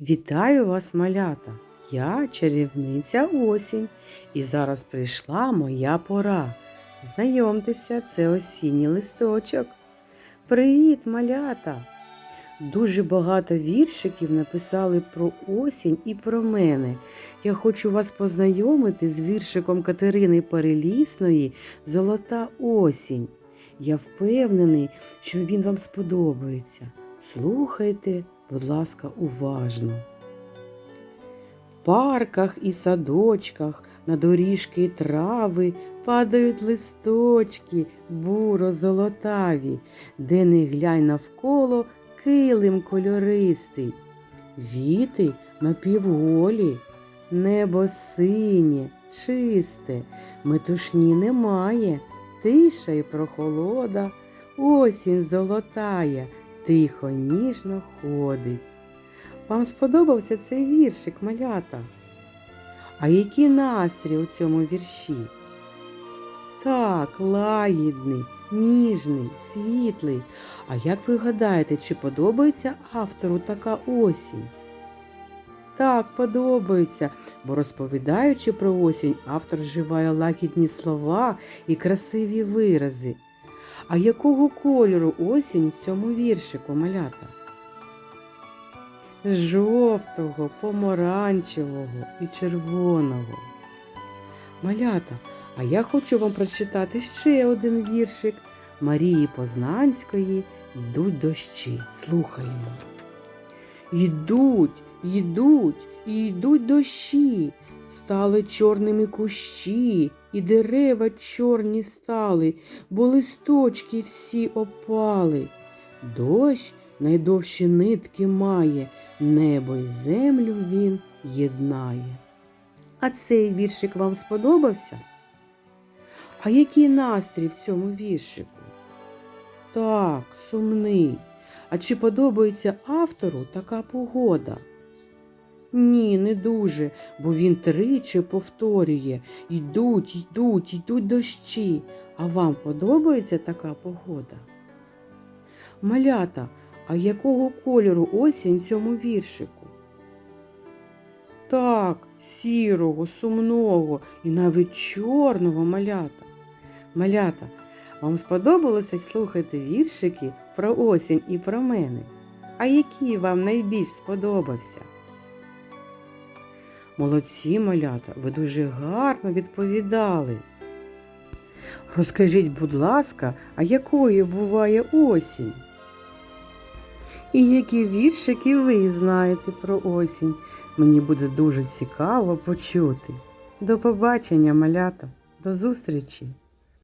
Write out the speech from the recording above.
Вітаю вас, малята! Я чарівниця осінь, і зараз прийшла моя пора. Знайомтеся, це осінній листочок. Привіт, малята! Дуже багато віршиків написали про осінь і про мене. Я хочу вас познайомити з віршиком Катерини Перелісної Золота осінь. Я впевнений, що він вам сподобається. Слухайте, будь ласка, уважно. В парках і садочках на доріжки трави падають листочки буро-золотаві, де не глянь навколо килим кольористий. Віти напівголі, небо синє, чисте, метушні немає, тиша й прохолода, осінь золотая, тихо ніжно ходить. Вам сподобався цей віршик, малята? А який настрій у цьому вірші? Так, лагідний, ніжний, світлий. А як ви гадаєте, чи подобається автору така осінь? Так, подобається, бо розповідаючи про осінь, автор вживає лагідні слова і красиві вирази. А якого кольору осінь в цьому віршику малята? Жовтого, помаранчевого і червоного. Малята, а я хочу вам прочитати ще один віршик Марії Познанської Йдуть дощі. Слухаємо. Йдуть, йдуть, і йдуть дощі, стали чорними кущі, і дерева чорні стали, бо листочки всі опали. Дощ найдовші нитки має, небо й землю він єднає. А цей віршик вам сподобався? А який настрій в цьому віршику? Так, сумний. А чи подобається автору така погода? Ні, не дуже, бо він тричі повторює йдуть, йдуть, йдуть дощі. А вам подобається така погода? Малята, а якого кольору осінь в цьому віршику? Так, сірого, сумного і навіть чорного малята. Малята, вам сподобалося слухати віршики про осінь і про мене? А який вам найбільш сподобався? Молодці малята, ви дуже гарно відповідали. Розкажіть, будь ласка, а якою буває осінь? І які віршики ви знаєте про осінь? Мені буде дуже цікаво почути. До побачення, малята, до зустрічі!